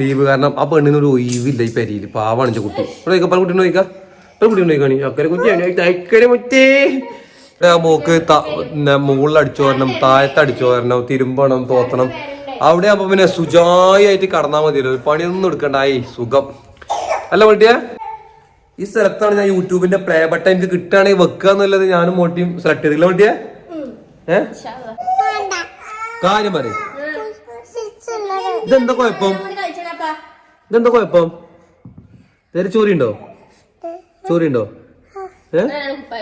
Leave കാരണം ആ പെണ്ണിന് ഒരു ഒഴിവില്ല ഈ പെരിയിൽ പാവാണിച്ച കുട്ടി. ഇവിടെ പല കുട്ടി നോക്കാം പല കുട്ടി നോക്കാണി അക്കരെ കുട്ടിയാണ് അക്കരെ മുറ്റേ. ആ മോക്ക് മുകളിൽ അടിച്ചു വരണം താഴത്ത് അടിച്ചു വരണം തിരുമ്പണം തോത്തണം. അവിടെ ആകുമ്പോ പിന്നെ സുജായിട്ട് കടന്നാൽ മതിയല്ലോ. പണിയൊന്നും എടുക്കണ്ടായി സുഖം. അല്ല വണ്ടിയാ ഈ സ്ഥലത്താണ് ഞാൻ യൂട്യൂബിന്റെ പ്ലേ ബട്ടൺ എനിക്ക് കിട്ടുകയാണെങ്കിൽ വെക്കുക എന്നുള്ളത് ഞാനും മോട്ടിയും സെലക്ട് ചെയ്തില്ല വണ്ടിയാ ഏഹ് കാര്യം പറയും. ഇതെന്താ കുഴപ്പം? ഇതെന്താ? കുഴപ്പം? നേരെ ചോറിയുണ്ടോ ഉണ്ടോ ചോറി ഉണ്ടോ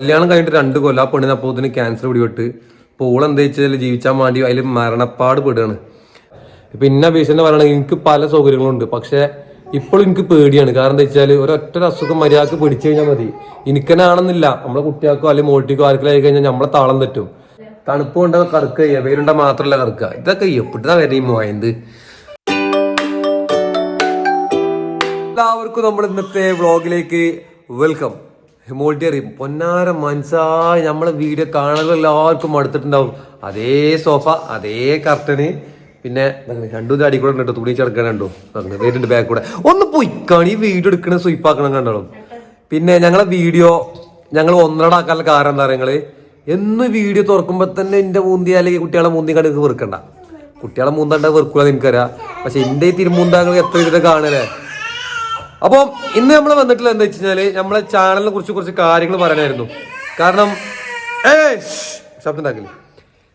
കല്യാണം കഴിഞ്ഞിട്ട് രണ്ട് കൊല്ലം ആ പെണ്ണിന് അപ്പോത്തിന് ക്യാൻസർ പിടിപെട്ട്. പോൾ എന്താ വെച്ചാൽ ജീവിച്ചാൻ വേണ്ടി അതിൽ മരണപ്പാട് പെടുകയാണ്. ഇപ്പൊ ഇന്ന പേഷ്യന്റ് പറയണെങ്കിൽ എനിക്ക് പല സൗകര്യങ്ങളുണ്ട്. പക്ഷെ ഇപ്പോഴും എനിക്ക് പേടിയാണ്. കാരണം എന്താ വെച്ചാൽ ഒരൊറ്റ അസുഖം മര്യാദയ്ക്ക് പിടിച്ചു കഴിഞ്ഞാൽ മതി. എനിക്കനാണെന്നില്ല. നമ്മളെ കുട്ടികൾക്കോ അല്ലെങ്കിൽ മോട്ടിക്കോ ആർക്കും ആയി കഴിഞ്ഞാൽ നമ്മളെ താളം തെറ്റും. തണുപ്പ് കൊണ്ട് കറുക്കുക വെയിലുണ്ട മാത്രമല്ല കറുക്കുക ഇതൊക്കെ എപ്പിട്ടാ വരെയും ഈ എല്ലാവർക്കും നമ്മൾ ഇന്നത്തെ വ്ളോഗിലേക്ക് വെൽക്കം. മോൾട്ടി അറിയും പൊന്നാര മനസ്സായി നമ്മളെ വീഡിയോ കാണുക എല്ലാവർക്കും മടുത്തിട്ടുണ്ടാവും. അതേ സോഫ അതേ കർട്ടന്. പിന്നെ രണ്ടു ഇത് അടിക്കൂടെ ഉണ്ട് തുണി ചെറുക്കാൻ കണ്ടു. വരുന്നുണ്ട് ബാക്ക് കൂടെ ഒന്ന് പൊയ്ക്കാണ് ഈ വീഡിയോ എടുക്കണ സ്വീപ്പാക്കണം കണ്ടോ? പിന്നെ ഞങ്ങളെ വീഡിയോ ഞങ്ങൾ ഒന്നരടാക്കാനുള്ള കാരണം എന്താ പറയുക എന്ന് വീഡിയോ തുറക്കുമ്പോൾ തന്നെ എന്റെ മൂന്തി അല്ലെങ്കിൽ കുട്ടികളെ മൂന്തി കണ്ട് വെറുക്കണ്ട. കുട്ടികളെ മൂന്തണ്ട വെറുക്കൂല എനിക്കറിയാം പക്ഷെ എന്റെ ഈ തിരുമൂന്താങ്ങൾ എത്ര വിധം കാണലേ അപ്പം ഇന്ന് നമ്മൾ വന്നിട്ടുള്ള എന്താ വെച്ച് കഴിഞ്ഞാൽ നമ്മളെ ചാനലിനെ കുറിച്ച് കുറച്ച് കാര്യങ്ങൾ പറയാനായിരുന്നു. കാരണം ശബ്ദം ഉണ്ടാക്കില്ല?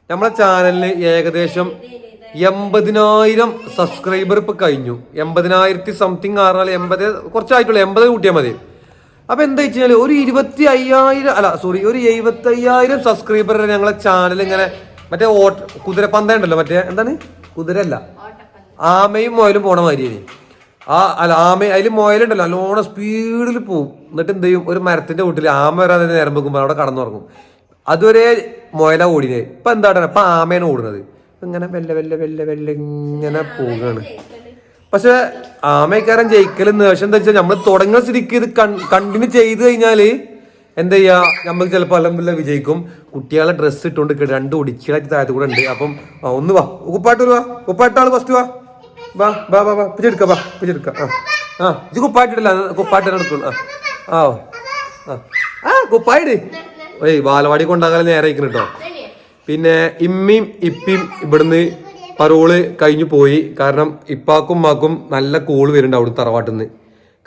നമ്മളെ ചാനലിന് ഏകദേശം എൺപതിനായിരം സബ്സ്ക്രൈബർ ഇപ്പൊ കഴിഞ്ഞു. എൺപതിനായിരത്തി സംതിങ് ആറാൾ എൺപത് കുറച്ചായിട്ടുള്ളൂ എൺപത് കൂട്ടിയാൽ മതി. അപ്പൊ എന്താ വെച്ച് കഴിഞ്ഞാൽ ഒരു ഇരുപത്തി അയ്യായിരം അല്ല സോറി ഒരു എഴുപത്തി അയ്യായിരം സബ്സ്ക്രൈബർ ഞങ്ങളെ ചാനൽ ഇങ്ങനെ മറ്റേ ഓട്ട കുതിരപ്പന്ത ഉണ്ടല്ലോ മറ്റേ എന്താണ്? കുതിരല്ല. ആമയും മുയലും പോണ മാതിരി ആ അല്ല ആമ അതിൽ മുയലുണ്ടല്ലോ നല്ലോണം സ്പീഡിൽ പോവും. എന്നിട്ട് എന്ത് ചെയ്യും? ഒരു മരത്തിന്റെ വീട്ടിൽ ആമ വരാതെ നേരം വെക്കുമ്പോൾ അവിടെ കടന്നുറങ്ങും. അതുവരെ മുയല ഓടിനെ ഇപ്പൊ എന്താണ് ഇപ്പൊ ആമയാണ് ഓടുന്നത്. ഇങ്ങനെ വെല്ല വെല്ല വെല്ല വെല്ല ഇങ്ങനെ പോവുകയാണ്. പക്ഷെ ആമയക്കാരൻ ജയിക്കൽ നേഷം എന്താ വെച്ചാൽ നമ്മൾ തുടങ്ങുന്ന സ്ഥിതിക്ക് ഇത് കണ്ടിന്യൂ ചെയ്ത് കഴിഞ്ഞാൽ എന്താ ചെയ്യാ? നമുക്ക് ചിലപ്പോൾ അലമ്പില്ല വിജയിക്കും. കുട്ടികളെ ഡ്രസ്സ് ഇട്ടുകൊണ്ട് രണ്ട് ഒടിച്ചിലാക്കി താഴത്ത് കൂടെ ഉണ്ട്. അപ്പം ഒന്ന് വാ. ഉപ്പാട്ട് വാ. ഉപ്പാട്ടാൾ ഫസ്റ്റ് വാ. വാ വാ വാ വാ പിടിച്ചെടുക്ക വാ പിടിച്ചെടുക്ക. ആ ആ ഇത് കുപ്പായിട്ടില്ല കുപ്പായിട്ട് എടുക്കുള്ളൂ. ആ ആ ആ. കുപ്പായിട് ഏയ് ബാലവാടി കൊണ്ടാകാൻ നേരെ അയക്കണം കേട്ടോ. പിന്നെ ഇമ്മീം ഇപ്പിയും ഇവിടുന്ന് പരോൾ കഴിഞ്ഞു പോയി. കാരണം ഇപ്പാക്കും ഉമ്മാക്കും നല്ല കോൾ വരുന്നുണ്ട് അവിടുന്ന് തറവാട്ടിൽ നിന്ന്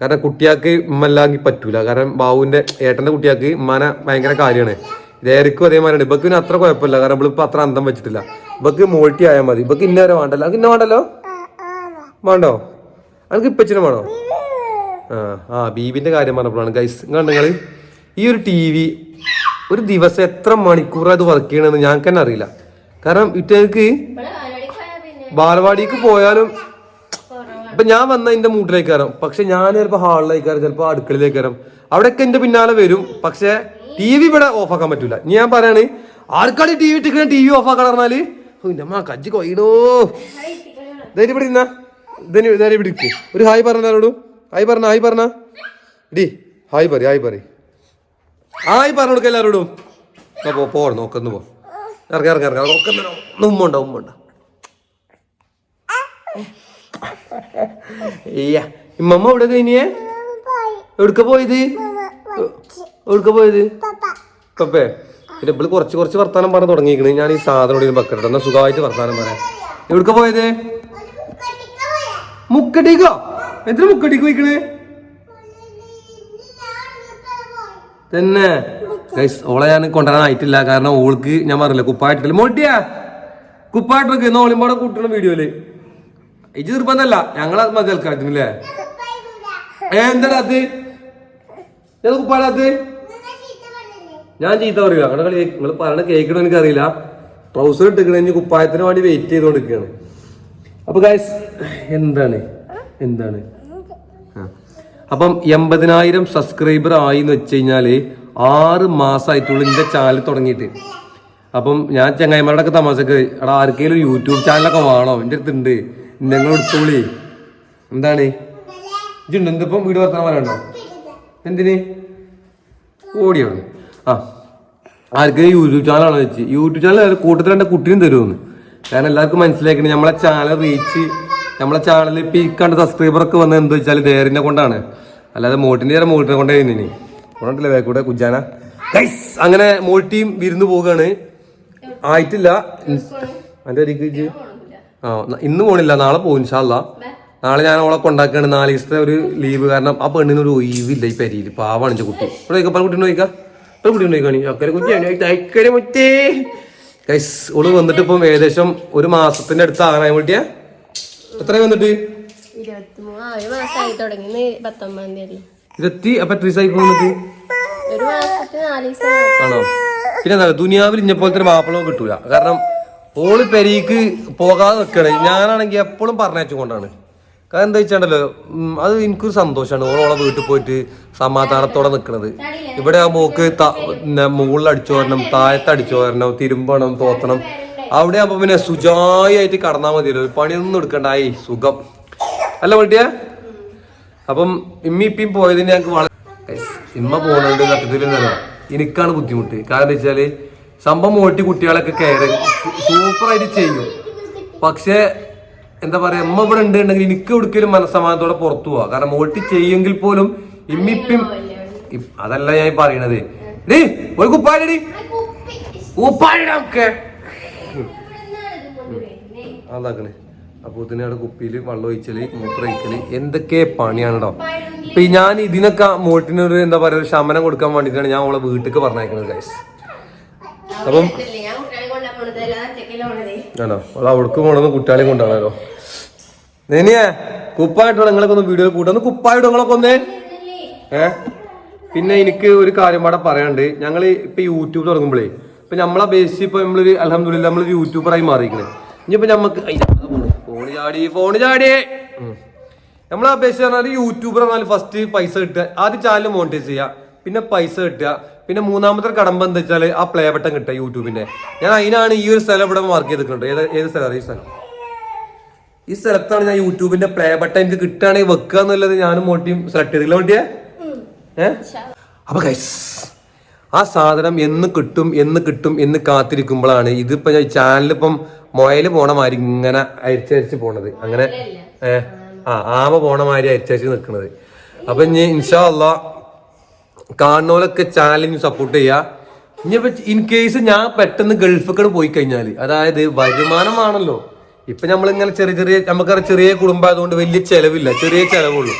കാരണം കുട്ടിയാക്ക് ഉമ്മല്ലാങ്കി പറ്റൂല. കാരണം ബാബുവിന്റെ ഏട്ടന്റെ കുട്ടിയാക്ക് ഉമ്മാനെ ഭയങ്കര കാര്യമാണ്. ഇതേക്കും അതേമാതിരിയാണ്. ഇവക്ക് പിന്നെ അത്ര കുഴപ്പമില്ല. കാരണം ഇവളിപ്പോ അത്ര അന്തം വെച്ചിട്ടില്ല. ഇവക്ക് മോൾട്ടി ആയാൽ മതി. ഇവക്ക് ഇന്നവരെ വേണ്ടല്ലോ? അത് ഇന്ന വേണ്ടല്ലോ? വേണ്ടോ? അനക്ക് ഇപ്പച്ചിനും വേണോ? ആ ആ ബീബിന്റെ കാര്യം പറഞ്ഞപ്പോഴാണ്. ഗൈസ് നിങ്ങൾ? ഈ ഒരു ടി വി ഒരു ദിവസം എത്ര മണിക്കൂറായത് വർക്ക് ചെയ്യണമെന്ന് ഞങ്ങൾക്ക് തന്നെ അറിയില്ല. കാരണം ഇറ്റേക്ക് ബാലവാടിക്ക് പോയാലും ഇപ്പൊ ഞാൻ വന്ന എന്റെ മൂട്ടിലേക്ക് കയറാം പക്ഷെ ഞാൻ ചിലപ്പോ ഹാളിലേക്ക് കയറാം ചിലപ്പോ അടുക്കളയിലേക്ക് കയറാം അവിടെയൊക്കെ എന്റെ പിന്നാലെ വരും. പക്ഷെ ടി വി ഇവിടെ ഓഫ് ആക്കാൻ പറ്റൂല. ഇനി ഞാൻ പറയാണ് ആർക്കാണ് ടി വി ഇട്ടിക്കണ ടി വി ഓഫ് ആക്കാൻ പറഞ്ഞാൽ? കജ്ജി കൊയ്യണോ? ധൈര്യം ഇവിടെ ധൈര്യം ഇവിടെ ഇരിക്ക്. ഒരു ഹായ് പറഞ്ഞ ആരോടും. ഹായ് പറഞ്ഞ ഹായ് പറഞ്ഞ. ഇടി ഹായ് പറ ഹായ് പറ ഹായ് പറഞ്ഞു കൊടുക്ക എല്ലാവരോടും ആ, പോ പോ നോക്കുന്നു പോ. ഇറങ്ങി ഇറങ്ങി ഇറങ്ങി. നോക്കുന്ന ഉമ്മ ഉണ്ടോ ഉമ്മ ഉണ്ടോ? ഏയ്യ ഇമ്മമ്മ എവിടെ കഴിഞ്ഞേ എവിടുക്ക പോയത്? എവിടുക്ക പോയത്? പപ്പേ. പിന്നെ ഇവൾ കുറച്ച് കുറച്ച് വർത്താനം പറഞ്ഞ് തുടങ്ങിയിരിക്കണേ. ഞാൻ ഈ സാധനം ഇവിടെ ബക്കറ്റ് എന്നാ സുഖമായിട്ട് വർത്താനം പറയാം. എവിടുക്ക പോയത്? മുക്കടിക്കോ? എത്ര മുക്കടിക്ക് പോയിക്കണേ? തന്നെ. ഓളെ ഞാൻ കൊണ്ടുവരാനായിട്ടില്ല കാരണം ഓൾക്ക് ഞാൻ പറഞ്ഞില്ല കുപ്പായിട്ടില്ല മോട്ടിയാ? കുപ്പായിട്ടൊക്കെ ഇന്ന് ഓളിമ്പാടെ കൂട്ടണം വീഡിയോയിൽ. ഇജ് നിർബന്ധമല്ല ഞങ്ങളെ മതി കേൾക്കാറ്റില്ലേ ഏ എന്താ അത്? ഞാൻ കുപ്പാടാത്ത് ഞാൻ ചീത്ത പറയുക അങ്ങനെ കളി നിങ്ങൾ പറയണ കേൾക്കണോ എനിക്കറിയില്ല. ട്രൗസർ ഇട്ടിക്കണ കുപ്പായത്തിന് വേണ്ടി വെയിറ്റ് ചെയ്തോണ്ടിരിക്കുകയാണ് അപ്പൊ ഗൈസ് എന്താണ്? എന്താണ്? അപ്പം എൺപതിനായിരം സബ്സ്ക്രൈബർ ആയി എന്ന് വെച്ച് കഴിഞ്ഞാൽ ആറ് മാസമായിട്ടുള്ളൂ എന്റെ ചാനൽ തുടങ്ങിയിട്ട്. അപ്പം ഞാൻ ചങ്ങായിമാരുടെ ഒക്കെ തമാശക്ക് എടാ ആർക്കെങ്കിലും യൂട്യൂബ് ചാനലൊക്കെ വേണോ? എന്റെ അടുത്തുണ്ട്. നിങ്ങൾ എടുത്തോളി. എന്താണ്? ഇജുണ്ട് എന്തിപ്പം വീട് വർത്താൻ പറയണ്ടോ എന്തിന്? ഓടിയോ. ആ. ആർക്കെങ്കിലും യൂട്യൂബ് ചാനലാണോ വെച്ച് യൂട്യൂബ് ചാനൽ കൂട്ടത്തിൽ എന്റെ കുട്ടിയും തരുമെന്ന് കാരണം എല്ലാവർക്കും മനസ്സിലാക്കണം നമ്മളെ ചാനൽ റീച്ച് നമ്മളെ ചാനലിൽ ഇപ്പോൾ ഈ കണ്ട സബ്സ്ക്രൈബറൊക്കെ വന്നത് എന്താ വെച്ചാൽ ദേറിനെ കൊണ്ടാണ്. അല്ലാതെ മോട്ടിന്റെ ചേരാൻ മോട്ടിനെ കൊണ്ടേ ഇനി കൊണ്ടല്ലേ വേക്കൂടെ കുജാന. ഗൈസ് അങ്ങനെ മോട്ടിയും വിരുന്ന് പോവുകയാണ് ആയിട്ടില്ല. എന്റെ ഒരു ഇജ്ജ് ആ ഇന്ന് പോണില്ല. നാളെ പോകും ഇൻഷാല്ല നാളെ ഞാൻ അവളെ കൊണ്ടാക്കുകയാണ് നാല് ദിവസത്തെ ഒരു ലീവ് കാരണം ആ പെണ്ണിന് ഒരു ഒഴിവില്ല ഈ പെരിയിൽ പാവാണ് എന്റെ കുട്ടി. ഇവിടെ കുട്ടീനെ പല കുട്ടീനെ ചോദിക്കാണി അക്കരെ കുട്ടിയാണ് അക്കരെ മുറ്റേ ഗൈസ് ഓൾ വന്നിട്ട് ഇപ്പം ഏകദേശം ഒരു മാസത്തിന്റെ അടുത്ത് ആകാനായി വേണ്ടിയാ എത്ര വന്നിട്ട്? ഇരുപത്തി അപ്പൊ എത്ര ദിവസമായി നാല് ആണോ? പിന്നെ എന്താ ദുനിയാവിൽ ഇന്നെ പോലത്തെ ഒരു മാപ്പിളവും കിട്ടൂല. കാരണം ഓൾ പെരീക്ക് പോകാതെ നിൽക്കണേ ഞാനാണെങ്കിൽ എപ്പോഴും പറഞ്ഞുകൊണ്ടാണ് കാരണം എന്താ വെച്ചാണ്ടല്ലോ അത് എനിക്കൊരു സന്തോഷമാണ് ഓളോളെ വീട്ടിൽ പോയിട്ട് സമാധാനത്തോടെ നിൽക്കുന്നത് ഇവിടെ ആ മോക്ക് മുകളിൽ അടിച്ചു വരണം താഴത്ത് അടിച്ചു വരണം തിരുമ്പണം തോത്തണം. അവിടെ ആകുമ്പോ പിന്നെ സുജായിട്ട് കടന്നാൽ മതിയല്ലോ. പണിയൊന്നും എടുക്കണ്ടായി സുഖം. അല്ല വീട്ടിയ അപ്പം ഇമ്മി ഇപ്പം പോയതിന് ഞങ്ങൾക്ക് വളരെ ഇമ്മ പോകുന്നുണ്ട് സത്യത്തിൽ എനിക്കാണ് ബുദ്ധിമുട്ട്. കാരണം എന്താ വെച്ചാൽ സംഭവം ഓട്ടി കുട്ടികളൊക്കെ കയറി സൂപ്പറായിട്ട് ചെയ്യും. പക്ഷേ എന്താ പറയാ അമ്മ ഇവിടെ ഉണ്ടെങ്കിൽ എനിക്ക് എവിടേക്കും മനസ്സമാനത്തോടെ പുറത്തു പോവാ. കാരണം ഓട്ടി ചെയ്യെങ്കിൽ പോലും ഇമ്മിപ്പിം അതല്ല ഞാൻ പറയണത്. ഡേ ഒരു കുപ്പാടി കുപ്പാടിടൊക്കെ അതാക്കണേ അപ്പൊ ഇതിനവിടെ കുപ്പിയിൽ വെള്ളം ഒഴിച്ചൽ മൂത്ര ഒഴിക്കൽ എന്തൊക്കെ പണിയാണോ ഇപ്പൊ ഞാൻ ഇതിനൊക്കെ മോട്ടിനൊരു എന്താ പറയാ ഒരു ശമനം കൊടുക്കാൻ വേണ്ടിട്ടാണ് ഞാൻ അവളെ വീട്ടിലേക്ക് പറഞ്ഞേക്കുന്നത് ഗൈസ് അപ്പം ഞാൻ കുട്ടികളെ കൊണ്ടാ പോണത് അല്ലാതെ ചെക്കല പോണതേ ആണോ? പോണെന്ന് കുട്ടികളെ കൊണ്ടാണല്ലോ നെനിയേ കുപ്പായിട്ടോ നിങ്ങളൊക്കെ ഒന്ന് വീഡിയോ കൂട്ടുന്നു കുപ്പായിട്ടോ നിങ്ങളൊക്കെ ഒന്നേ? ഏ? പിന്നെ എനിക്ക് ഒരു കാര്യം പാടെ പറയാണ്ട് ഞങ്ങൾ ഇപ്പൊ യൂട്യൂബ് തുടങ്ങുമ്പോഴേ ഇപ്പൊ നമ്മളെ ബേസ് ഇപ്പൊ നമ്മളൊരു അലഹമില്ല നമ്മളൊരു യൂട്യൂബറായി മാറിയിരിക്കണേ. ഇനിയിപ്പോ നമുക്ക് ഫോണ് ചാടി ഫോണ് ചാടി. നമ്മളെ ബേസ് പറഞ്ഞാൽ യൂട്യൂബർ പറഞ്ഞാൽ ഫസ്റ്റ് പൈസ കിട്ടുക ആദ്യം ചാനൽ മോണിറ്റൈസ് ചെയ്യുക പിന്നെ പൈസ കിട്ടുക പിന്നെ മൂന്നാമത്തെ കടമ്പ എന്താ വെച്ചാൽ ആ പ്ലേ ബട്ടൺ കിട്ടുക യൂട്യൂബിന്റെ. ഞാൻ അതിനാണ് ഈ ഒരു സ്ഥലം ഇവിടെ മാർക്ക് ചെയ്തിട്ടുണ്ട് ഏത് ഏത് സ്ഥലം? ഈ സ്ഥലം. ഈ സ്ഥലത്താണ് ഞാൻ യൂട്യൂബിന്റെ പ്ലേ ബട്ടൺ എനിക്ക് കിട്ടുകയാണെങ്കിൽ വെക്കുക എന്നുള്ളത് ഞാനും മോട്ടിയും സെലക്ട് ചെയ്തില്ല മോട്ടിയെ? ഏ? അപ്പൊ ആ സാധനം എന്ന് കിട്ടും എന്ന് കിട്ടും എന്ന് കാത്തിരിക്കുമ്പോഴാണ് ഇതിപ്പോ ഞാൻ ചാനലിപ്പം മൊയൽ പോണ മാതിരി ഇങ്ങനെ അരിച്ചരിച്ച് പോണത്. അങ്ങനെ ഏഹ് ആ ആമ പോണ മാതിരി അരിച്ചരിച്ച് നിൽക്കുന്നത് അപ്പൊ ഇനി ഇൻഷാ അള്ളാ കാണുന്നവരൊക്കെ ചാനലിന് സപ്പോർട്ട് ചെയ്യുക ഇനിയിപ്പോ ഇൻ കേസ് ഞാൻ പെട്ടെന്ന് ഗൾഫൊക്കെ പോയി കഴിഞ്ഞാൽ അതായത് വരുമാനമാണല്ലോ. ഇപ്പൊ നമ്മളിങ്ങനെ ചെറിയ ചെറിയ നമുക്കറിയാം ചെറിയ കുടുംബം ആയതുകൊണ്ട് വലിയ ചെലവില്ല ചെറിയ ചെലവുള്ളൂ.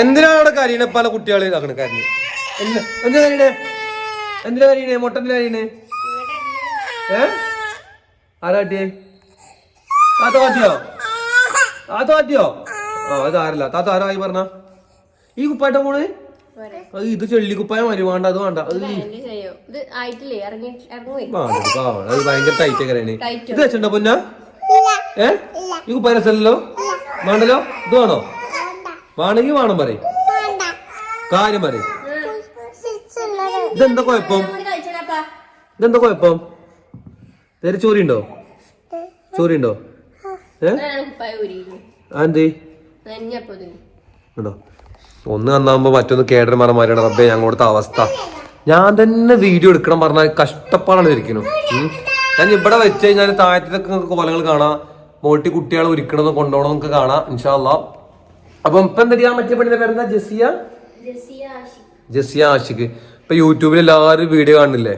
എന്തിനാണ് അവിടെ കരീണ പല കുട്ടികളെ ഇതാക്കണ? കാര്യം എന്തിനാ കരീണേ? എന്തിനാ കരീണേ? മൊട്ടന്റെ കരീണേ? ഏ? ആരാട്ടിയേ താത്ത മാറ്റിയോ താത്ത മാറ്റിയോ ആ അത് ആരല്ല. താത്ത ആരായി പറഞ്ഞ? ഈ കുപ്പായിട്ട പോണ്? അത് ഇത് ചെള്ളിക്കുപ്പായ മതി വേണ്ട അത് വേണ്ട. അത് ഇത് ആയിട്ടില്ലേ? ഇറങ്ങി ഭയങ്കര ടൈറ്റ് കരയാണ് ഇത് വെച്ചിട്ടുണ്ടോ പൊന്ന? ഏ? ഈ കുപ്പായ രസമല്ലോ വേണ്ടല്ലോ? ഇത് വേണോ? വേണമെങ്കിൽ വേണം പറയും. കാര്യം പറയും. ഇതെന്താ കുഴപ്പം? ഇതെന്താ കുഴപ്പം? നേരെ ചോറി ഉണ്ടോ ചോറി ഉണ്ടോ ഏ? അതെന്തേ? ഉണ്ടോ? ഒന്ന് നന്നാകുമ്പോ മറ്റൊന്ന് കേടർ മറമാരിയാണ് റബ്ബെ കൊടുത്ത അവസ്ഥ. ഞാൻ തന്നെ വീഡിയോ എടുക്കണം പറഞ്ഞാൽ കഷ്ടപ്പാടാണ് ഇരിക്കുന്നു ഞാൻ ഇവിടെ വെച്ച് കഴിഞ്ഞാൽ താഴത്തൊക്കെ കോലങ്ങൾ കാണാം. മോട്ടി കുട്ടികളെ ഒരുക്കണതും കൊണ്ടുപോകണം നമുക്ക് കാണാം ഇൻഷാല്ല അപ്പം ഇപ്പൊ എന്താ മറ്റേ പെണ്ണിന്റെ പേരെന്താ? ജസിയ? ജസിയ ആഷിഖ്. ഇപ്പൊ യൂട്യൂബിൽ എല്ലാവരും വീഡിയോ കാണുന്നില്ലേ?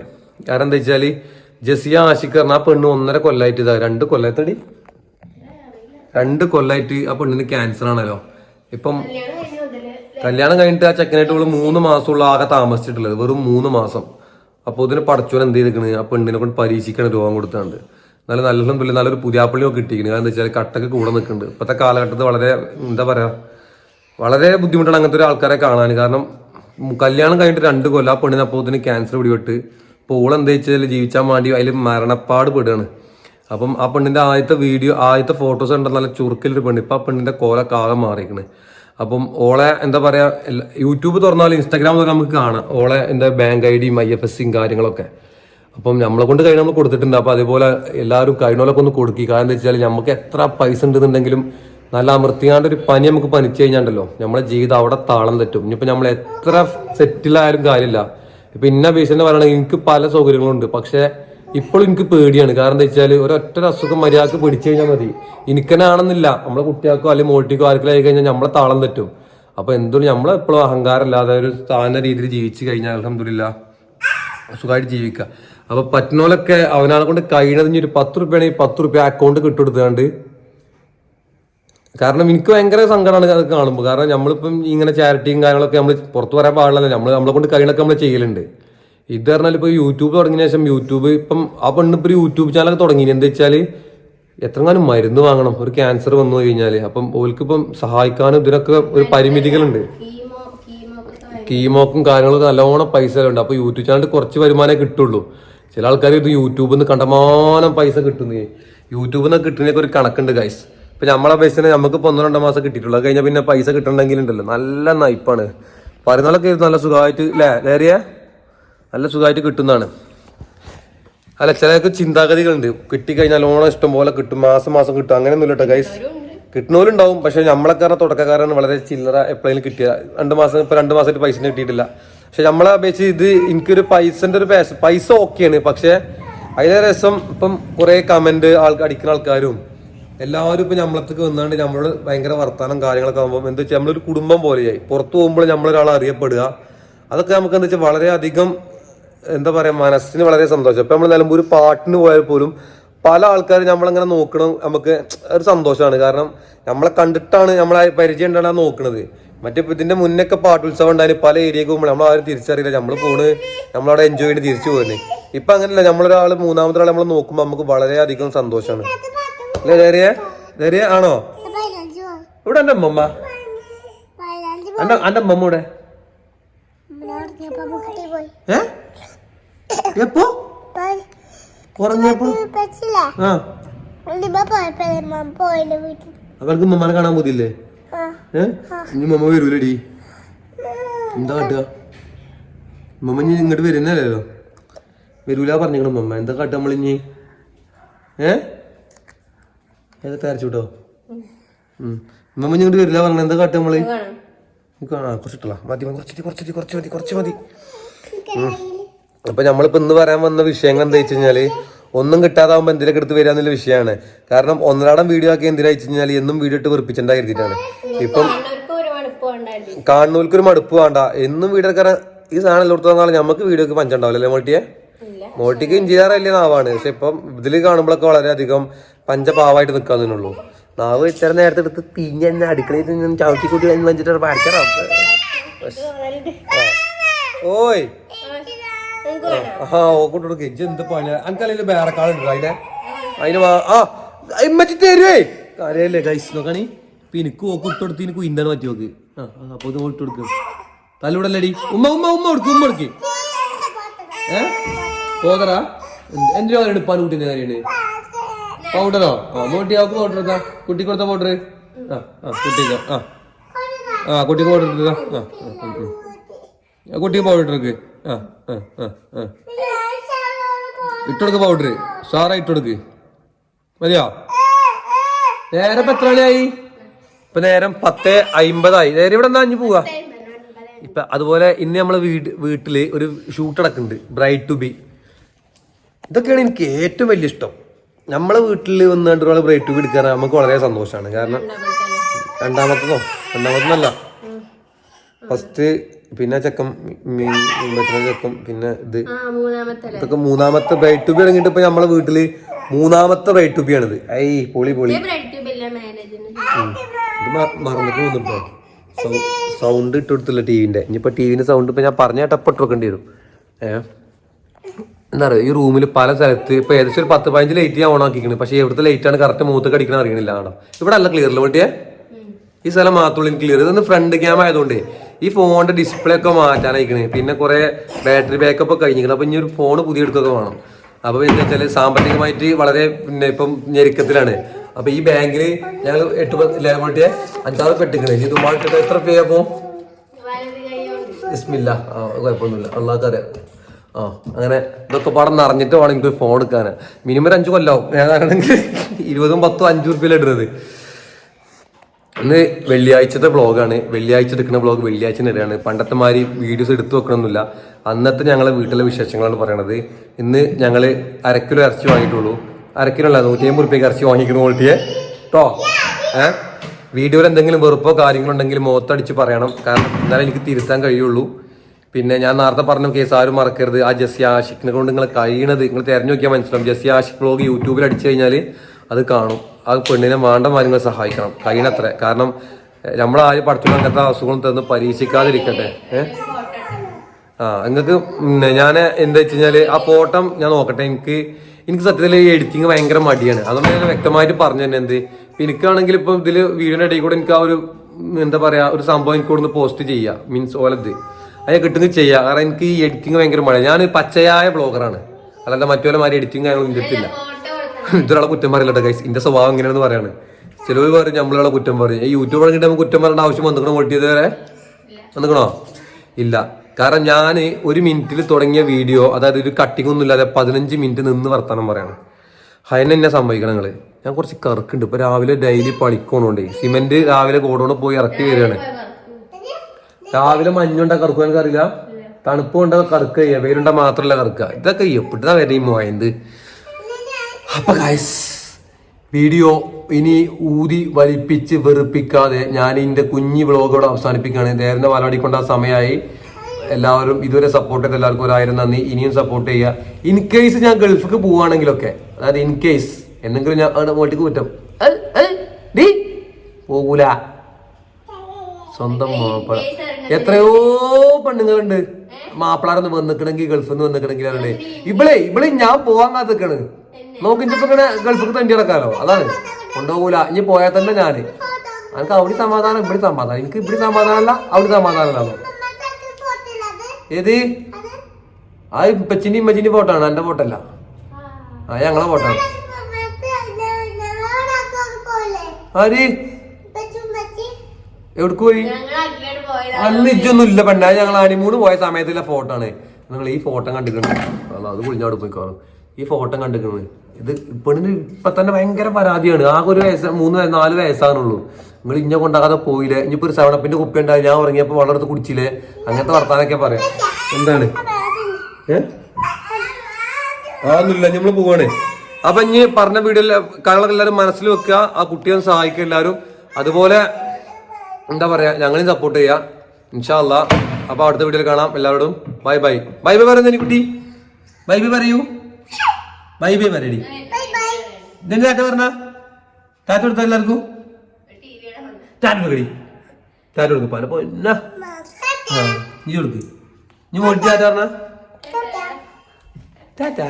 കാരണം എന്താ വെച്ചാൽ ജസിയ ആഷിഖ് പറഞ്ഞ ആ പെണ്ണ് ഒന്നര കൊല്ലായിട്ട് ഇതാ രണ്ട് കൊല്ലത്തടി രണ്ട് കൊല്ലായിട്ട് ആ പെണ്ണിന് ക്യാൻസർ ആണല്ലോ. ഇപ്പം കല്യാണം കഴിഞ്ഞിട്ട് ആ ചെക്കനായിട്ട് ഇവൾ മൂന്ന് മാസമുള്ള ആകെ താമസിച്ചിട്ടുള്ളത്. വെറും മൂന്ന് മാസം. അപ്പോൾ ഇതിന് പടച്ചോൻ എന്ത് ചെയ്തിരിക്കണ്? ആ പെണ്ണിനെ കൊണ്ട് പരീക്ഷിക്കണ രോഗം കൊടുത്താണ്ട് നല്ല നല്ലതും നല്ലൊരു പുതിയാപ്പള്ളിയൊക്കെ കിട്ടിയിരിക്കുന്നത് കാരണം എന്താ വെച്ചാൽ കട്ടക്ക് കൂടെ നിൽക്കുന്നുണ്ട്. ഇപ്പോഴത്തെ കാലഘട്ടത്തിൽ വളരെ എന്താ പറയാ വളരെ ബുദ്ധിമുട്ടാണ് അങ്ങനത്തെ ഒരു ആൾക്കാരെ കാണാൻ. കാരണം കല്യാണം കഴിഞ്ഞിട്ട് രണ്ട് കൊല്ലം ആ പെണ്ണിനെ അപ്പോൾ ഇതിന് ക്യാൻസർ പിടിപെട്ട് ഇപ്പോൾ ഓൾ എന്താ വെച്ചാൽ ജീവിച്ചാൽ വേണ്ടി അതിൽ മരണപ്പാട് പെടുകയാണ്. അപ്പം ആ പെണ്ണിന്റെ ആദ്യത്തെ വീഡിയോ ആദ്യത്തെ ഫോട്ടോസ് കണ്ട നല്ല ചുറുക്കലൊരു പെണ്ണ്. ഇപ്പൊ ആ പെണ്ണിന്റെ കോല ആകെ മാറിയിരിക്കണ്. അപ്പം ഓളെ എന്താ പറയാ യൂട്യൂബ് തുറന്നാലും ഇൻസ്റ്റാഗ്രാം തുറന്നാൽ നമുക്ക് കാണാം. ഓളെ എന്താ ബാങ്ക് ഐ ഡിയും ഐ എഫ് എസ് സിയും കാര്യങ്ങളൊക്കെ. അപ്പം നമ്മളെ കൊണ്ട് കഴിഞ്ഞ നമ്മൾ കൊടുത്തിട്ടുണ്ട്. അപ്പൊ അതേപോലെ എല്ലാവരും കഴിഞ്ഞോലൊക്കെ ഒന്ന് കൊടുക്കി. കാരണം എന്താ വെച്ചാൽ നമുക്ക് എത്ര പൈസ ഉണ്ടെന്നുണ്ടെങ്കിലും നല്ല അമർത്തിയാണ്ട് ഒരു പനി നമുക്ക് പനിച്ചു കഴിഞ്ഞാണ്ടല്ലോ. നമ്മളെ ജീവിതം അവിടെ താളം തെറ്റും. ഇനിയിപ്പോൾ നമ്മൾ എത്ര സെറ്റിലായാലും കാര്യമില്ല. ഇപ്പൊ ഇന്ന പേഷ്യന്റ് പറയണെങ്കിൽ എനിക്ക് പല സൗകര്യങ്ങളുണ്ട്. പക്ഷെ ഇപ്പോഴും എനിക്ക് പേടിയാണ്. കാരണം എന്താ വെച്ചാൽ ഒരൊറ്റ അസുഖം മര്യാദയ്ക്ക് പിടിച്ചു കഴിഞ്ഞാൽ മതി. എനിക്കനാണെന്നില്ല. നമ്മളെ കുട്ടികൾക്കോ അല്ലെങ്കിൽ മോട്ടിക്കോ ആർക്കും ആയി കഴിഞ്ഞാൽ നമ്മളെ താളം തെറ്റും. അപ്പൊ എന്തും നമ്മളെപ്പോഴും അഹങ്കാരം ഇല്ലാതെ ഒരു സ്ഥാന രീതിയിൽ ജീവിച്ചു കഴിഞ്ഞാൽ അലഹമില്ല സുഖമായിട്ട് ജീവിക്കുക അപ്പൊ പറ്റുന്നോലൊക്കെ അവനാളെ കൊണ്ട് കഴിയണതിന് ഒരു പത്ത് റുപ്യാണെങ്കിൽ പത്ത് റുപ്യ അക്കൗണ്ട് കിട്ടുകൊടുത്താണ്ട് കാരണം എനിക്ക് ഭയങ്കര സങ്കടമാണ് അത് കാണുമ്പോൾ കാരണം നമ്മളിപ്പം ഇങ്ങനെ ചാരിറ്റിയും കാര്യങ്ങളൊക്കെ നമ്മൾ പുറത്ത് പറയാൻ പാടില്ലല്ലോ. നമ്മൾ നമ്മളെ കൊണ്ട് കഴിയണൊക്കെ നമ്മൾ ചെയ്യലുണ്ട്. ഇത് പറഞ്ഞാൽ ഇപ്പോൾ യൂട്യൂബ് തുടങ്ങിയ ശേഷം യൂട്യൂബ് ഇപ്പം ആ പെണ്ണ് ഇപ്പോൾ യൂട്യൂബ് ചാനലൊക്കെ തുടങ്ങി എന്താ വെച്ചാൽ എത്രങ്ങാനും മരുന്ന് വാങ്ങണം. ഒരു ക്യാൻസർ വന്നു കഴിഞ്ഞാൽ അപ്പം ഓൽക്കിപ്പം സഹായിക്കാനും ഇതിനൊക്കെ ഒരു പരിമിതികളുണ്ട്. കീമോക്കും കാര്യങ്ങളൊക്കെ നല്ലോണം പൈസ ഉണ്ട്. അപ്പൊ യൂട്യൂബ് ചാനലിൽ കുറച്ച് വരുമാനമേ കിട്ടുള്ളൂ. ചില ആൾക്കാർ ഇത് യൂട്യൂബിൽ നിന്ന് കണ്ടമാനം പൈസ കിട്ടുന്നു. യൂട്യൂബിൽ നിന്ന് കിട്ടുന്നതിനൊക്കെ ഒരു കണക്കുണ്ട് ഗൈസ് ഇപ്പൊ നമ്മളെ പൈസ നമുക്ക് ഒന്നോ രണ്ടോ മാസം കിട്ടിയിട്ടുള്ളൂ. അത് കഴിഞ്ഞാൽ പിന്നെ പൈസ കിട്ടണമെങ്കിലുണ്ടല്ലോ നല്ല നയിപ്പാണ് പറയുന്നതൊക്കെ നല്ല സുഖമായിട്ട് അല്ലേ നേരിയ? നല്ല സുഖമായിട്ട് കിട്ടുന്നതാണ്. അല്ല ചിലർക്ക് ചിന്താഗതികളുണ്ട്. കിട്ടിക്കഴിഞ്ഞാൽ ഓണം ഇഷ്ടം പോലെ കിട്ടും. മാസം മാസം കിട്ടും. അങ്ങനെയൊന്നുമില്ല കേട്ടോ ഗൈസ് കിട്ടുന്നവരുണ്ടാവും. പക്ഷെ നമ്മളെക്കാരൻ തുടക്കക്കാരാണ് വളരെ ചില്ലറ എപ്പോഴെങ്കിലും കിട്ടിയ. രണ്ട് മാസം ഇപ്പൊ രണ്ട് മാസമായിട്ട് പൈസ കിട്ടിയിട്ടില്ല. പക്ഷെ നമ്മളെ അപേക്ഷിച്ച് ഇത് എനിക്കൊരു പൈസന്റെ ഒരു പേശ പൈസ ഓക്കെയാണ് പക്ഷെ അതിലെ രസം ഇപ്പം കുറെ കമന്റ് ആൾക്ക് അടിക്കുന്ന ആൾക്കാരും എല്ലാവരും ഇപ്പൊ നമ്മളത്തേക്ക് വന്നാണ്ട് നമ്മളോട് ഭയങ്കര വർത്താനം കാര്യങ്ങളൊക്കെ ആകുമ്പോൾ എന്താ വെച്ചാൽ നമ്മളൊരു കുടുംബം പോലെയായി. പുറത്തു പോകുമ്പോൾ നമ്മളൊരാൾ അറിയപ്പെടുക. അതൊക്കെ നമുക്ക് എന്താ വെച്ചാൽ വളരെയധികം എന്താ പറയാ മനസ്സിന് വളരെ സന്തോഷം. ഇപ്പൊ നമ്മൾ നിലമ്പൂർ പാട്ടിന് പോയാൽ പോലും പല ആൾക്കാരും നമ്മളങ്ങനെ നോക്കണം നമുക്ക് ഒരു സന്തോഷമാണ് കാരണം നമ്മളെ കണ്ടിട്ടാണ് നമ്മളെ പരിചയം ഉണ്ടാണ് നോക്കുന്നത് മറ്റേ ഇപ്പൊ ഇതിന്റെ മുന്നൊക്കെ പാട്ടുത്സവം ഉണ്ടായാലും പല ഏരിയക്ക് പോകുമ്പോൾ നമ്മൾ ആരും തിരിച്ചറിയില്ല. നമ്മൾ പോണ് നമ്മളവിടെ എൻജോയ് ചെയ്ത് തിരിച്ചു പോകുന്നത് ഇപ്പൊ അങ്ങനെയല്ല നമ്മളൊരാൾ മൂന്നാമത്തെ ആൾ നമ്മൾ നോക്കുമ്പോൾ നമുക്ക് വളരെയധികം സന്തോഷമാണ് അല്ലേ ധൈര്യ? ധൈര്യ ആണോ? ഇവിടെ എന്റെ അമ്മമ്മ. എന്റെ എന്റെ അമ്മമ്മ ഇവിടെ. വീട്ടിൽ. അവർക്ക് മമ്മനെ കാണാൻ പോതില്ലേ? ഇനി മമ്മ വരൂലടി. എന്താ കാട്ടുക? മമ്മ ഇനി ഇങ്ങോട്ട് വരുന്നല്ലോ വരൂല പറഞ്ഞിക്കണം മമ്മ എന്താ കാട്ടുക നമ്മളിഞ്ഞി ഏ? ഏതൊക്കെ അരച്ചുട്ടോ മമ്മ ഇങ്ങോട്ട് വരില്ല പറഞ്ഞ എന്താ കാട്ടുക നമ്മൾ? കാണാം. കുറച്ചിട്ടല്ല മതി മതി കുറച്ചിട്ട് കുറച്ചിട്ട് കുറച്ച് മതി. കുറച്ച് മതി അപ്പൊ നമ്മളിപ്പോ ഇന്ന് പറയാൻ വന്ന വിഷയങ്ങൾ എന്താ വെച്ച് കഴിഞ്ഞാൽ ഒന്നും കിട്ടാതാവുമ്പോ എന്തിനൊക്കെ എടുത്ത് വരിക എന്നുള്ള വിഷയമാണ് കാരണം ഒന്നരാടം വീഡിയോ ആക്കി എന്തിനാ വെച്ച് കഴിഞ്ഞാൽ എന്നും വീഡിയോ ഇട്ട് വെറുപ്പിച്ചിട്ടുണ്ടാ കരുതിയിട്ടാണ്. ഇപ്പം കാണുന്നവർക്ക് ഒരു മടുപ്പ് വേണ്ട. എന്നും വീഡിയോ എടുക്കാൻ ഈ സാധനം എല്ലായിടത്തോളം നമുക്ക് വീഡിയോക്ക് പഞ്ചുണ്ടാവില്ല മോട്ടിയെ മോട്ടിക്ക് എഞ്ചിനീയർ അല്ലേ നാവാണ്. പക്ഷെ ഇപ്പം ഇതിൽ കാണുമ്പോഴൊക്കെ വളരെയധികം പഞ്ചപാവായിട്ട് നിൽക്കാന്നുള്ളൂ നാവ് ഇത്ര നേരത്തെ എടുത്ത് പിഞ്ഞ എന്നെ അടുക്കളയിൽ നിന്ന് ചവിട്ടി കൂട്ടി എന്ന് വെച്ചിട്ട് പഠിക്കണം ഓയ്. ആ ഓക്കോട്ട് കൊടുക്ക്. ഇജ്ജ് എന്ത് പണി അനക്കല്ലെങ്കിൽ വേറെ കാളുണ്ടോ അതിന്റെ അതിന് ആ ഇമ്മച്ചി തരുവേ. കാര്യല്ലേ ഗൈസ് നോക്കണി? ഇപ്പൊ എനിക്ക് ഓക്ക് ഇട്ട് കൊടുത്ത് എനിക്ക് ഇന്താണ് പറ്റി നോക്ക്. ആ അപ്പൊ ഇത് ഇട്ട് കൊടുക്കും. തല്ലൂടല്ലടി ഉമ്മ ഉമ്മ ഉമ്മ കൊടുക്കും ഉമ്മ കൊടുക്ക്. ഏ? പോതറ? എന്തിനാ അവരുടെ എടുപ്പാൻ കുട്ടീന്റെ കാര്യമാണ് പൗഡറോ? ആ മോട്ടി അവക്ക് പൗഡർ എടുക്കാം. കുട്ടി കൊടുത്ത പൗഡർ ആ ആ കുട്ടിക്ക്. ആ. ആ കുട്ടിക്ക് പൗഡർ എടുക്കുക ആ. ആ, കുട്ടിക്ക് പൗഡർ ഇട്ട് ആ ആ ആ ആ. ഇട്ടുകൊടുക്ക് പൗഡർ സാറേ ഇട്ടുകൊടുക്ക് മതിയോ? നേരം ഇപ്പൊ എത്ര മണിയായി ഇപ്പൊ നേരം പത്ത് അയിമ്പതായി. നേരെ ഇവിടെ എന്താ അഞ്ഞു പോവാ. ഇപ്പൊ അതുപോലെ ഇന്ന് നമ്മളെ വീട് വീട്ടിൽ ഒരു ഷൂട്ട് നടക്കുന്നുണ്ട്. ബ്രൈറ്റ് ടു ബി ഇതൊക്കെയാണ് എനിക്ക് ഏറ്റവും വലിയ ഇഷ്ടം. നമ്മളെ വീട്ടിൽ വന്ന് രണ്ട് ഒരാൾ ബ്രൈറ്റ് ടു ബി എടുക്കാൻ നമുക്ക് വളരെ സന്തോഷമാണ് കാരണം രണ്ടാമത്തതോ? രണ്ടാമത്തതല്ല ഫസ്റ്റ് പിന്നെ ചെക്കൻ മീൻ ചെക്കൻ പിന്നെ ഇത്. ഇതൊക്കെ മൂന്നാമത്തെ ബ്രൈറ്റ് ട്യൂബ് തുടങ്ങിയിട്ട് ഇറങ്ങിയിട്ട് ഇപ്പൊ നമ്മളെ വീട്ടിൽ മൂന്നാമത്തെ ബ്രൈറ്റ് ടു ഇത് ഐ പൊളി പൊളി. ബ്രെഡ് ഇല്ല ഇത് മറന്നിട്ട് പോകുന്നുണ്ടോ സൗണ്ട് ഇട്ട് കൊടുത്തില്ല ടിവിന്റെ. ഇനിയിപ്പോ ടിവിന്റെ സൗണ്ട് ഇപ്പൊ ഞാൻ പറഞ്ഞ ടപ്പ് ഇട്ട് വെക്കേണ്ടി വരും. ഏഹ് എന്താ പറയുക ഈ റൂമിൽ പല സ്ഥലത്ത് ഇപ്പൊ ഏകദേശം ഒരു പത്ത് പതിനഞ്ച് ലൈറ്റ് ഞാൻ ഓൺ ആക്കിക്കണ്. പക്ഷെ എവിടുത്തെ ലൈറ്റ് ആണ് കറക്റ്റ് മൂത്ത് കടിക്കണ അറിയണില്ല ആടോ ഇവിടെ അല്ല ക്ലിയർ വേണ്ടിയേ ഈ സ്ഥലം മാത്രമുള്ള ക്ലിയർ ഇതൊന്ന് ഫ്രണ്ട് ക്യാം ആയതുകൊണ്ട് ഈ ഫോണിന്റെ ഡിസ്പ്ലേ ഒക്കെ മാറ്റാനായിരിക്കണേ പിന്നെ കുറെ ബാറ്ററി ബാക്കപ്പ് ഒക്കെ കഴിഞ്ഞിരിക്കണം. അപ്പൊ ഇനി ഒരു ഫോൺ പുതിയ എടുക്കൊക്കെ വേണം. അപ്പൊ എന്താ വെച്ചാൽ സാമ്പത്തികമായിട്ട് വളരെ പിന്നെ ഇപ്പം ഞെരുക്കത്തിലാണ്. അപ്പൊ ഈ ബാങ്കിൽ ഞങ്ങൾ എട്ട് ലേബോട്ടിയെ അഞ്ചാറ് പെട്ടിക്കണേ. ഇത് മാറ്റിട്ട് എത്ര പേ അപ്പോ? വലത് കൈ കൊണ്ട് ഇസ്മില്ല ആ കുഴപ്പമൊന്നുമില്ല ആ അങ്ങനെ ഇതൊക്കെ പാടം നിറഞ്ഞിട്ട് വേണം എനിക്ക് ഫോൺ എടുക്കാൻ മിനിമം ഒരു അഞ്ച് കൊല്ലാവും. ഏതാണെങ്കിൽ ഇരുപതും പത്തും അഞ്ചു റുപ്യയില ഇടുന്നത്. ഇന്ന് വെള്ളിയാഴ്ചത്തെ വ്ളോഗാണ്. വെള്ളിയാഴ്ച എടുക്കുന്ന വ്ളോഗ് വെള്ളിയാഴ്ച നേരെയാണ് പണ്ടത്തെ മാതിരി വീഡിയോസ് എടുത്തു വെക്കണമെന്നില്ല അന്നത്തെ ഞങ്ങളെ വീട്ടിലെ വിശേഷങ്ങളാണ് പറയണത്. ഇന്ന് ഞങ്ങൾ അരക്കിലോ ഇറച്ചി വാങ്ങിയിട്ടുള്ളൂ. അരക്കിലോ അല്ല നൂറ്റി അമ്പത് റുപ്യക്ക് ഇറച്ചി വാങ്ങിക്കുന്ന ക്വാളിറ്റിയെ കേട്ടോ ഏഹ് വീഡിയോയിൽ എന്തെങ്കിലും വെറുപ്പോ കാര്യങ്ങളുണ്ടെങ്കിൽ മുഖത്തടിച്ച് പറയണം. കാരണം എന്നാലേ എനിക്ക് തിരുത്താൻ കഴിയുള്ളൂ. പിന്നെ ഞാൻ നേരത്തെ പറഞ്ഞ കേസ് ആരും മറക്കരുത്. ആ ജസ്സി ആഷിഖിനെ കൊണ്ട് നിങ്ങൾ കഴിയണത് നിങ്ങൾ തിരഞ്ഞു നോക്കിയാൽ മനസ്സിലാവും. ജസ്സി ആഷിക് ബ്ലോഗ് യൂട്യൂബിൽ അടിച്ചു കഴിഞ്ഞാൽ അത് കാണും. ആ പെണ്ണിനെ വേണ്ട കാര്യങ്ങൾ സഹായിക്കണം. കഴിയണത്ര കാരണം നമ്മളാരും പഠിച്ചു അങ്ങനത്തെ അസുഖം തന്ന് പരീക്ഷിക്കാതിരിക്കട്ടെ. ഏഹ് ആ നിങ്ങൾക്ക് ഞാൻ എന്താ വെച്ച് ആ ഫോട്ടോ ഞാൻ നോക്കട്ടെ. എനിക്ക് എനിക്ക് സത്യത്തിൽ ഈ എഡിറ്റിംഗ് ഭയങ്കര മടിയാണ്. അതുകൊണ്ട് ഞാൻ വ്യക്തമായിട്ട് പറഞ്ഞു തന്നെ എന്ത് എനിക്കാണെങ്കിൽ ഇപ്പൊ ഇതിൽ വീടിന്റെ ഇടയിൽ കൂടെ എനിക്ക് ആ ഒരു എന്താ പറയാ ഒരു സംഭവം എനിക്ക് കൊടുന്ന് പോസ്റ്റ് ചെയ്യുക മീൻസ് ഓലത് അത് കിട്ടുന്നത് ചെയ്യുക കാരണം എനിക്ക് ഈ എഡിറ്റിങ് ഭയങ്കര മടിയാണ്. ഞാൻ പച്ചയായ ബ്ലോഗറാണ് അല്ലാതെ മറ്റു മാതിരി എഡിറ്റിങ് കാര്യങ്ങളൊന്നും ചെയ്തിട്ടില്ല. ഇതൊരാളെ കുറ്റം പറയില്ലട്ടെ ഗൈസ് ഇന്റെ സ്വഭാവം എങ്ങനെയാണെന്ന് പറയാണ്. ചിലവർ പറയും നമ്മളെ കുറ്റം പറയും. ഈ യൂട്യൂബ് തുടങ്ങിയിട്ട് നമുക്ക് കുറ്റം പറയേണ്ട ആവശ്യം വന്നിക്കണോ വോട്ട് വരെ? വന്നിക്കണോ? ഇല്ല. കാരണം ഞാൻ ഒരു മിനിറ്റിൽ തുടങ്ങിയ വീഡിയോ അതായത് ഒരു കട്ടിംഗ് ഒന്നും ഇല്ലാതെ പതിനഞ്ച് മിനിറ്റ് നിന്ന് വർത്തമാനം പറയാണ്. ഹൈനെ എന്നെ സംഭവിക്കണം നിങ്ങൾ ഞാൻ കുറച്ച് കറക്കുണ്ട്. ഇപ്പൊ രാവിലെ ഡെയിലി പണിക്കോണോണ്ടേ സിമെന്റ് രാവിലെ കോടോണ് പോയി ഇറക്കി വരികയാണ്. രാവിലെ മഞ്ഞുണ്ട കറുക്കുക അറിയില്ല തണുപ്പ് കൊണ്ടാ കറുക്കുക വെയിലുണ്ടാ മാത്രല്ല കറുക്കുക ഇതൊക്കെ എപ്പിട്ടാ വരെ ഈ മോയന്ത് അപ്പൊ ഗൈസ് വീഡിയോ ഇനി ഊതി വലിപ്പിച്ച് വെറുപ്പിക്കാതെ ഞാൻ ഇതിന്റെ കുഞ്ഞി വ്ളോഗോട് അവസാനിപ്പിക്കുകയാണ്. നേരത്തെ വാലാടിക്കൊണ്ട സമയമായി. എല്ലാവരും ഇതുവരെ സപ്പോർട്ട് ചെയ്ത എല്ലാവർക്കും ഒരായിരം നന്ദി. ഇനിയും സപ്പോർട്ട് ചെയ്യുക. ഇൻ കേസ് ഞാൻ ഗൾഫിക്ക് പോവുകയാണെങ്കിലൊക്കെ അതായത് ഇൻ കേസ് എന്തെങ്കിലും ഞാൻ വീട്ടിക്ക് പറ്റും. പോകൂല. സ്വന്തം മാപ്പിള. എത്രയോ പെണ്ണുങ്ങളുണ്ട്. മാപ്പിളാർന്ന് വന്നിക്കണെങ്കിൽ ഗൾഫിൽ നിന്ന് വന്നിക്കണെങ്കിൽ ഇവിടെ ഇവളെ ഞാൻ പോവാൻ കാത്തിക്കാണ്. നോക്കി ഇപ്പൊ ഇങ്ങനെ ഗൾഫിൽ തണ്ടി നടക്കാലോ അതാണ്. കൊണ്ടുപോകൂല. ഇനി പോയാൽ തന്നെ ഞാൻ. എനിക്ക് അവിടെ സമാധാനം ഇവിടെ സമാധാനം. എനിക്ക് ഇവിടെ സമാധാനമല്ല അവിടെ സമാധാനമല്ല ഏത്? ആ ഇപ്പച്ചിന് ഇമ്മച്ചിന് ഫോട്ടോ ആണ്. എന്റെ ഫോട്ടോ അല്ല. ആ ഞങ്ങളെ ഫോട്ടോ ആര്? എവിടക്ക് പോയി? അന്ന് ഇജ്ജൊന്നും ഇല്ല പെണ്ണ. ഞങ്ങൾ ഹണിമൂണ് പോയ സമയത്തുള്ള ഫോട്ടോ ആണ്. നിങ്ങൾ ഈ ഫോട്ടോ കണ്ടിട്ടുണ്ട്. അത് കുളിഞ്ഞാട് പോയിക്കോളും. ഈ ഫോട്ടോ കണ്ടിട്ടുണ്ട്. ഇത് പെണ്ണിന് ഇപ്പൊ തന്നെ ഭയങ്കര പരാതിയാണ്. ആകെ ഒരു വയസ്സ് മൂന്ന് നാല് വയസ്സാണുള്ളൂ. നിങ്ങൾ ഇഞ്ഞ കൊണ്ടാകാതെ പോയില്ലേ? ഇനിയിപ്പോ ഒരു സെവണപ്പിന്റെ കുപ്പി ഉണ്ടായി ഞാൻ ഉറങ്ങിയപ്പോ വളർത്ത് കുടിച്ചില്ലേ? അങ്ങനത്തെ വർത്താനൊക്കെ പറയാം. എന്താണ്? ഏ? ആന്നില്ല നമ്മൾ പോവാണ്. അപ്പൊ ഇനി പറഞ്ഞ വീഡിയോ കാര്യങ്ങളൊക്കെ എല്ലാവരും മനസ്സിൽ വെക്കുക. ആ കുട്ടിയെ സഹായിക്കുക എല്ലാവരും. അതുപോലെ എന്താ പറയാ ഞങ്ങളും സപ്പോർട്ട് ചെയ്യാ ഇൻഷാല്ല അപ്പൊ അടുത്ത വീഡിയോയിൽ കാണാം. എല്ലാവരോടും ബൈ ബൈ. ബൈ ബൈ പറയുന്നേ കുട്ടി. ബൈ ബൈ പറയൂ. ബൈ ബൈ പറയടി ഇതിന്റെ ടാറ്റ പറഞ്ഞ? ടാറ്റ കൊടുത്ത എല്ലാവർക്കും? ടാറ്റ കൊടുക്കടി ടാറ്റ കൊടുക്കും. പല പോ ആ നീ കൊടുക്ക്. നീ ഓടി ടാറ്റ പറഞ്ഞ? ടാറ്റ.